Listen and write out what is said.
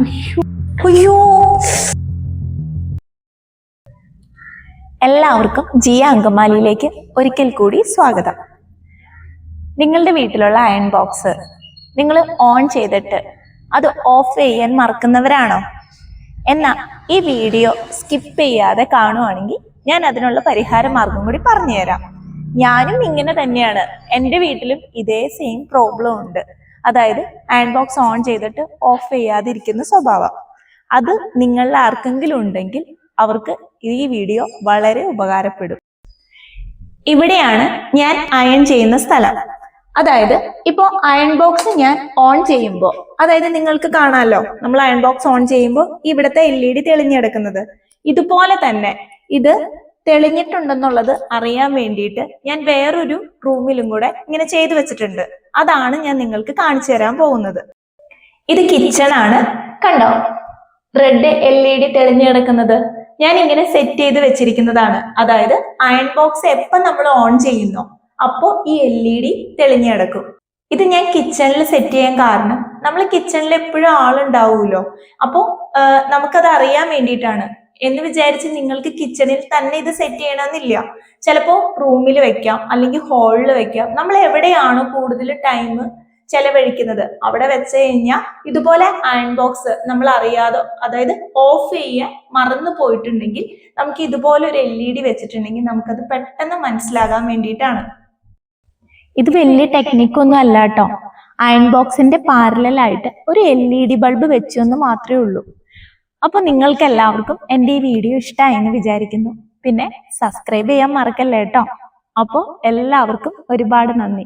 അയ്യോ. എല്ലാവർക്കും ജിയ അങ്കമാലിയിലേക്ക് ഒരിക്കൽ കൂടി സ്വാഗതം. നിങ്ങളുടെ വീട്ടിലുള്ള അയൺ ബോക്സ് നിങ്ങൾ ഓൺ ചെയ്തിട്ട് അത് ഓഫ് ചെയ്യാൻ മറക്കുന്നവരാണോ? എന്നാൽ ഈ വീഡിയോ സ്കിപ്പ് ചെയ്യാതെ കാണുവാണെങ്കിൽ ഞാൻ അതിനുള്ള പരിഹാര മാർഗം കൂടി പറഞ്ഞുതരാം. ഞാനും ഇങ്ങനെ തന്നെയാണ്. എന്റെ വീട്ടിലും ഇതേ സെയിം പ്രോബ്ലം ഉണ്ട്. അതായത് അയൺ ബോക്സ് ഓൺ ചെയ്തിട്ട് ഓഫ് ചെയ്യാതിരിക്കുന്ന സ്വഭാവം. അത് നിങ്ങളിൽ ആർക്കെങ്കിലും ഉണ്ടെങ്കിൽ അവർക്ക് ഈ വീഡിയോ വളരെ ഉപകാരപ്പെടും. ഇവിടെയാണ് ഞാൻ അയൺ ചെയ്യുന്ന സ്ഥലം. അതായത് ഇപ്പോ അയൺ ബോക്സ് ഞാൻ ഓൺ ചെയ്യുമ്പോൾ അതായത് നിങ്ങൾക്ക് കാണാമല്ലോ നമ്മൾ അയൺ ബോക്സ് ഓൺ ചെയ്യുമ്പോൾ ഇവിടുത്തെ എൽ ഇ ഡി തെളിഞ്ഞെടുക്കുന്നത്. ഇതുപോലെ തന്നെ ഇത് തെളിഞ്ഞിട്ടുണ്ടെന്നുള്ളത് അറിയാൻ വേണ്ടിയിട്ട് ഞാൻ വേറൊരു റൂമിലും കൂടെ ഇങ്ങനെ ചെയ്തു വെച്ചിട്ടുണ്ട്. അതാണ് ഞാൻ നിങ്ങൾക്ക് കാണിച്ചു തരാൻ പോകുന്നത്. ഇത് കിച്ചൺ ആണ്. കണ്ടോ? റെഡ് എൽ ഇ ഡി തെളിഞ്ഞു കിടക്കുന്നത്. ഞാൻ ഇങ്ങനെ സെറ്റ് ചെയ്ത് വെച്ചിരിക്കുന്നതാണ്. അതായത് അയൺ ബോക്സ് എപ്പം നമ്മൾ ഓൺ ചെയ്യുന്നോ അപ്പോൾ ഈ എൽ ഇ ഡി തെളിഞ്ഞു കിടക്കും. ഇത് ഞാൻ കിച്ചണിൽ സെറ്റ് ചെയ്യാൻ കാരണം നമ്മൾ കിച്ചണിൽ എപ്പോഴും ആളുണ്ടാവുമല്ലോ അപ്പോൾ നമുക്കത് അറിയാൻ വേണ്ടിയിട്ടാണ്. എന്ന് വിചാരിച്ച് നിങ്ങൾക്ക് കിച്ചണിൽ തന്നെ ഇത് സെറ്റ് ചെയ്യണമെന്നില്ല. ചിലപ്പോൾ റൂമിൽ വെക്കാം അല്ലെങ്കിൽ ഹാളിൽ വെക്കാം. നമ്മൾ എവിടെയാണോ കൂടുതൽ ടൈം ചെലവഴിക്കുന്നത്? അവിടെ വെച്ച് കഴിഞ്ഞാൽ ഇതുപോലെ അയൺ ബോക്സ് നമ്മൾ അറിയാതെ അതായത് ഓഫ് ചെയ്യാൻ മറന്നു പോയിട്ടുണ്ടെങ്കിൽ നമുക്ക് ഇതുപോലെ ഒരു എൽ ഇ ഡി വെച്ചിട്ടുണ്ടെങ്കിൽ നമുക്കത് പെട്ടെന്ന് മനസ്സിലാകാൻ വേണ്ടിയിട്ടാണ്. ഇത് വലിയ ടെക്നിക്കൊന്നും അല്ല കേട്ടോ. അയൺ ബോക്സിന്റെ പാരലായിട്ട് ഒരു എൽ ഇ ഡി ബൾബ് വെച്ചു എന്ന് മാത്രമേ ഉള്ളൂ. അപ്പൊ നിങ്ങൾക്ക് എല്ലാവർക്കും എന്റെ ഈ വീഡിയോ ഇഷ്ടമായി എന്ന് വിചാരിക്കുന്നു. പിന്നെ സബ്സ്ക്രൈബ് ചെയ്യാൻ മറക്കല്ലേ കേട്ടോ അപ്പോൾ എല്ലാവർക്കും ഒരുപാട് നന്ദി.